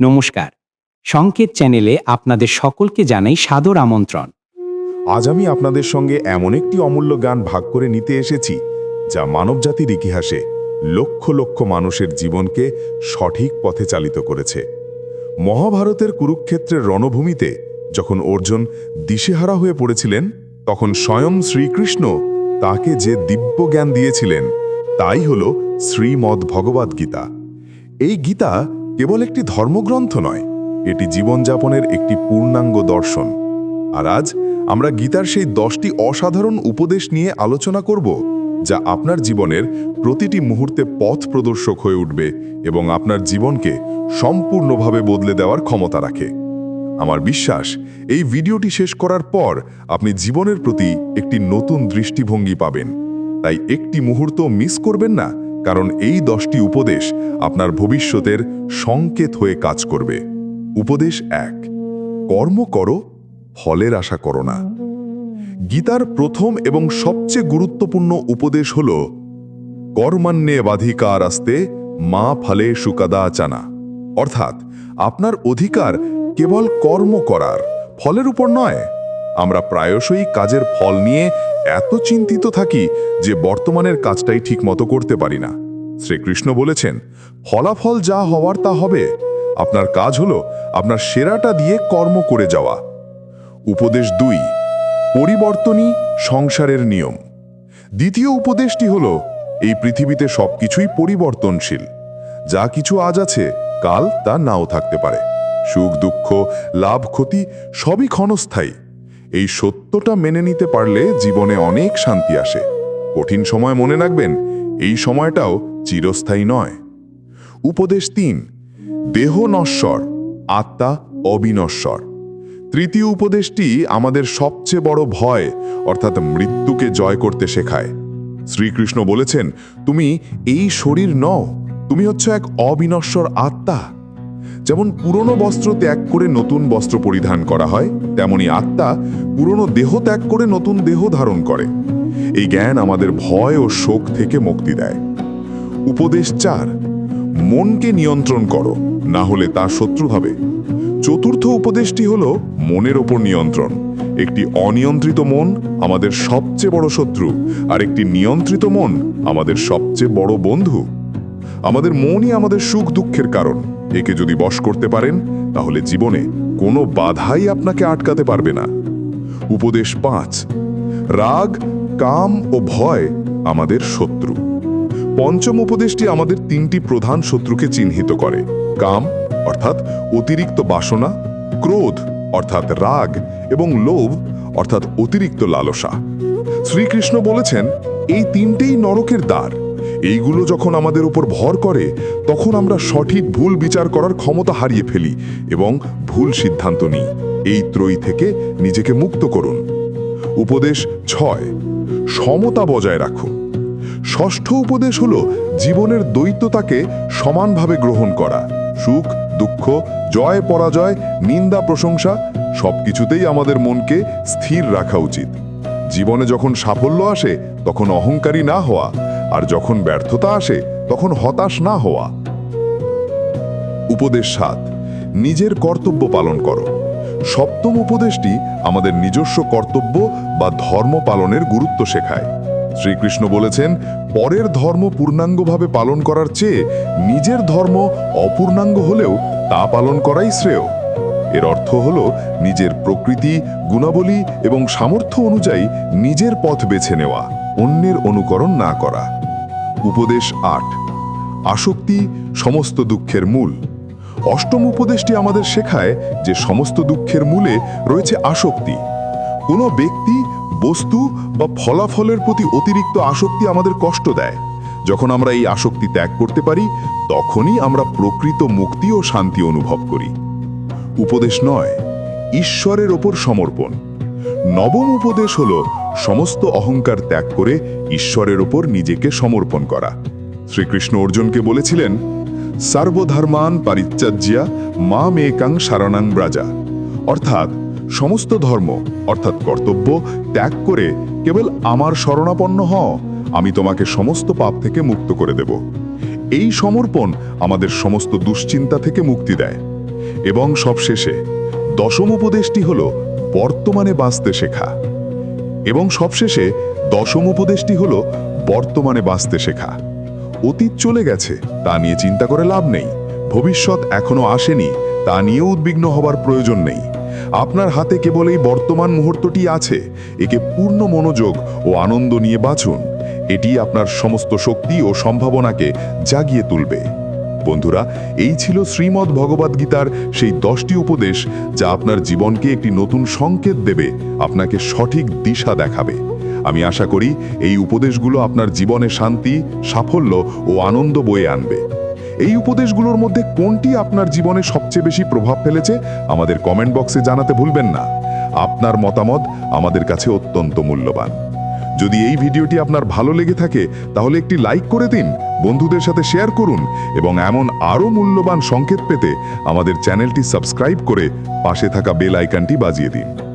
নমস্কার। সংকেত চ্যানেলে আপনাদের সকলকে জানাই সাদর আমন্ত্রণ। আজ আমি আপনাদের সঙ্গে এমন একটি অমূল্য গান ভাগ করে নিতে এসেছি, যা মানবজাতির ইতিহাসে লক্ষ লক্ষ মানুষের জীবনকে সঠিক পথে চালিত করেছে। মহাভারতের কুরুক্ষেত্রের রণভূমিতে যখন অর্জুন দিশেহারা হয়ে পড়েছিলেন, তখন স্বয়ং শ্রীকৃষ্ণ তাকে যে দিব্য জ্ঞান দিয়েছিলেন, তাই হল শ্রীমদ্ ভগবদ্গীতা এই গীতা কেবল একটি ধর্মগ্রন্থ নয়, এটি জীবনযাপনের একটি পূর্ণাঙ্গ দর্শন। আর আজ আমরা গীতার সেই দশটি অসাধারণ উপদেশ নিয়ে আলোচনা করব, যা আপনার জীবনের প্রতিটি মুহূর্তে পথ প্রদর্শক হয়ে উঠবে এবং আপনার জীবনকে সম্পূর্ণভাবে বদলে দেওয়ার ক্ষমতা রাখে। আমার বিশ্বাস, এই ভিডিওটি শেষ করার পর আপনি জীবনের প্রতি একটি নতুন দৃষ্টিভঙ্গি পাবেন। তাই একটি মুহূর্ত মিস করবেন না কারণ এই দশটি উপদেশ আপনার ভবিষ্যতের সংকেত হয়ে কাজ করবে। উপদেশ এক, কর্ম করো, ফলের আশা করো না। গীতার প্রথম এবং সবচেয়ে গুরুত্বপূর্ণ উপদেশ হল কর্মান্যে বাধিকার আসতে, মা ফলে সুকাদা চানা। অর্থাৎ, আপনার অধিকার কেবল কর্ম করার, ফলের উপর নয়। আমরা প্রায়শই কাজের ফল নিয়ে এত চিন্তিত থাকি যে বর্তমানের কাজটাই ঠিকমতো করতে পারি না। শ্রীকৃষ্ণ বলেছেন, ফলাফল যা হওয়ার তা হবে। আপনার কাজ হলো আপনার সেরাটা দিয়ে কর্ম করে যাওয়া। উপদেশ দুই, পরিবর্তনই সংসারের নিয়ম। দ্বিতীয় উপদেশটি হল, এই পৃথিবীতে সবকিছুই পরিবর্তনশীল। যা কিছু আজ আছে, কাল তা নাও থাকতে পারে। সুখ, দুঃখ, লাভ, ক্ষতি সবই ক্ষণস্থায়ী। এই সত্যটা মেনে নিতে পারলে জীবনে অনেক শান্তি আসে। কঠিন সময় মনে রাখবেন, এই সময়টাও চিরস্থায়ী নয়। উপদেশ তিন, দেহ নশ্বর, আত্মা অবিনশ্বর। তৃতীয় উপদেশটি আমাদের সবচেয়ে বড় ভয়, অর্থাৎ মৃত্যুকে জয় করতে শেখায়। শ্রীকৃষ্ণ বলেছেন, তুমি এই শরীর নও, তুমি হচ্ছে এক অবিনশ্বর আত্মা। যেমন পুরনো বস্ত্র ত্যাগ করে নতুন বস্ত্র পরিধান করা হয়, তেমনি আত্মা পুরনো দেহ ত্যাগ করে নতুন দেহ ধারণ করে। এই জ্ঞান আমাদের ভয় ও শোক থেকে মুক্তি দেয়। উপদেশ চার, মনকে নিয়ন্ত্রণ করো, না হলে তা শত্রু হবে চতুর্থ উপদেশটি হল মনের ওপর নিয়ন্ত্রণ। একটি অনিয়ন্ত্রিত মন আমাদের সবচেয়ে বড় শত্রু, আর একটি নিয়ন্ত্রিত মন আমাদের সবচেয়ে বড় বন্ধু। আমাদের মনই আমাদের সুখ দুঃখের কারণ। একে যদি বশ করতে পারেন, তাহলে জীবনে কোনো বাধাই আপনাকে আটকাতে পারবে না। উপদেশ পাঁচ, রাগ, কাম ও ভয় আমাদের শত্রু। পঞ্চম উপদেশটি আমাদের তিনটি প্রধান শত্রুকে চিহ্নিত করে। কাম, অর্থাৎ অতিরিক্ত বাসনা, ক্রোধ, অর্থাৎ রাগ, এবং লোভ, অর্থাৎ অতিরিক্ত লালসা। শ্রীকৃষ্ণ বলেছেন, এই তিনটেই নরকের দ্বার। এইগুলো যখন আমাদের উপর ভর করে, তখন আমরা সঠিক ভুল বিচার করার ক্ষমতা হারিয়ে ফেলি এবং ভুল সিদ্ধান্ত নিই। এই ত্রয়ী থেকে নিজেকে মুক্ত করুন। উপদেশ ছয়, সমতা বজায় রাখুন। ষষ্ঠ উপদেশ হল জীবনের দ্বৈততাকে সমানভাবে গ্রহণ করা। সুখ, দুঃখ, জয়, পরাজয়, নিন্দা, প্রশংসা, সবকিছুতেই আমাদের মনকে স্থির রাখা উচিত। জীবনে যখন সাফল্য আসে, তখন অহংকারী না হওয়া আর যখন ব্যর্থতা আসে, তখন হতাশ না হওয়া। উপদেশ সাত, নিজের কর্তব্য পালন করো। সপ্তম উপদেশটি আমাদের নিজস্ব কর্তব্য বা ধর্ম পালনের গুরুত্ব শেখায়। শ্রীকৃষ্ণ বলেছেন, পরের ধর্ম পূর্ণাঙ্গভাবে পালন করার চেয়ে নিজের ধর্ম অপূর্ণাঙ্গ হলেও তা পালন করাই শ্রেয়। এর অর্থ হল নিজের প্রকৃতি, গুণাবলী এবং সামর্থ্য অনুযায়ী নিজের পথ বেছে নেওয়া, অন্যের অনুকরণ না করা। উপদেশ আট। আসক্তি সমস্ত দুঃখের মূল। অষ্টম উপদেশটি আমাদের শেখায় যে সমস্ত দুঃখের মূলে রয়েছে আসক্তি। কোনো ব্যক্তি, বস্তু বা ফলাফলের প্রতি অতিরিক্ত আসক্তি আমাদের কষ্ট দেয়। যখন আমরা এই আসক্তি ত্যাগ করতে পারি, তখনই আমরা প্রকৃত মুক্তি ও শান্তি অনুভব করি। উপদেশ নয়, ঈশ্বরের ওপর সমর্পণ। নবম উপদেশ হল সমস্ত অহংকার ত্যাগ করে ঈশ্বরের ওপর নিজেকে সমর্পণ করা। শ্রীকৃষ্ণ অর্জুনকে বলেছিলেন, সর্বধর্মান পারিত্যাজ্যা মা মেকাং সারণাং ব্রাজা। অর্থাৎ সমস্ত ধর্ম, অর্থাৎ কর্তব্য ত্যাগ করে কেবল আমার শরণাপন্ন হ আমি তোমাকে সমস্ত পাপ থেকে মুক্ত করে দেব। এই সমর্পণ আমাদের সমস্ত দুশ্চিন্তা থেকে মুক্তি দেয়। এবং সবশেষে দশম উপদেশটি হল, বর্তমানে বাঁচতে শেখা। এবং সবশেষে দশম উপদেশটি হল, বর্তমানে বাঁচতে শেখা। অতীত চলে গেছে, তা নিয়ে চিন্তা করে লাভ নেই। ভবিষ্যৎ এখনও আসেনি, তা নিয়েও উদ্বিগ্ন হবার প্রয়োজন নেই। আপনার হাতে কেবল এই বর্তমান মুহূর্তটি আছে, একে পূর্ণ মনোযোগ ও আনন্দ নিয়ে বাঁচুন। এটি আপনার সমস্ত শক্তি ও সম্ভাবনাকে জাগিয়ে তুলবে। বন্ধুরা, এই ছিল শ্রীমদ্ ভগবদ্গীতার সেই দশটি উপদেশ যা আপনার জীবনকে একটি নতুন সংকেত দেবে, আপনাকে সঠিক দিশা দেখাবে। আমি আশা করি এই উপদেশগুলো আপনার জীবনে শান্তি, সাফল্য ও আনন্দ বয়ে আনবে। এই উপদেশগুলোর মধ্যে কোনটি আপনার জীবনে সবচেয়ে বেশি প্রভাব ফেলেছে, আমাদের কমেন্ট বক্সে জানাতে ভুলবেন না। আপনার মতামত আমাদের কাছে অত্যন্ত মূল্যবান। যদি এই ভিডিওটি আপনার ভালো লেগে থাকে, তাহলে একটি লাইক করে দিন, বন্ধুদের সাথে শেয়ার করুন, এবং এমন আরও মূল্যবান সংকেত পেতে আমাদের চ্যানেলটি সাবস্ক্রাইব করে পাশে থাকা বেল আইকনটি বাজিয়ে দিন।